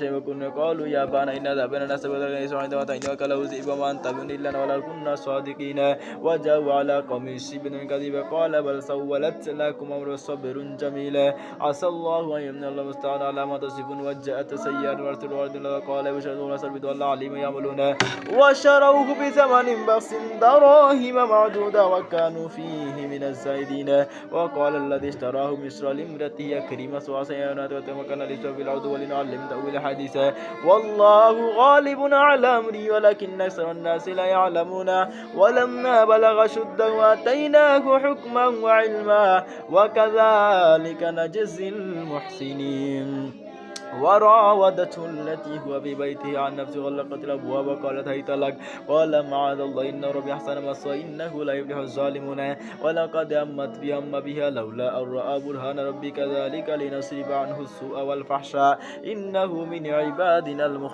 وكنا قالوا يا أبانا إنا ذهبنا نستبق لنا إسرائيل وتعين وكله ذئب وما أنت بن لنا ولا كنا صادقين وجاءوا على قميص بن كذب قال بل سولت لكم أمر صبر جميل عسى الله أن يمن الله المستعان على ما تصفون وجاءت سيئة ورسل ورد وقال بشر الله سربت والله عليم يعملون وشروه بثمن بخس دراهم معدودة وكانوا فيه من الزاهدين وقال الذي اشتراه مصر لامرته كريمة وعسيانات وتمكن لسوء في الأرض ولنعلم تأويل حديثا والله غالب على أمري ولكن أكثر الناس لا يعلمون. ولما بلغ شده وآتيناه حكما وعلما وكذلك نجزي المحسنين. وراودته التي هو في بيته عن نفسه غلقت الأبواب وقالت هيت لك. قال معاذ الله إن ربي أحسن مسوى إنه لا يفلح الظالمون. ولقد همت بهم بها لولا أن رأى برهان ربي كذلك لنصرف عنه السوء والفحشاء. إنه من عبادنا المخلصين.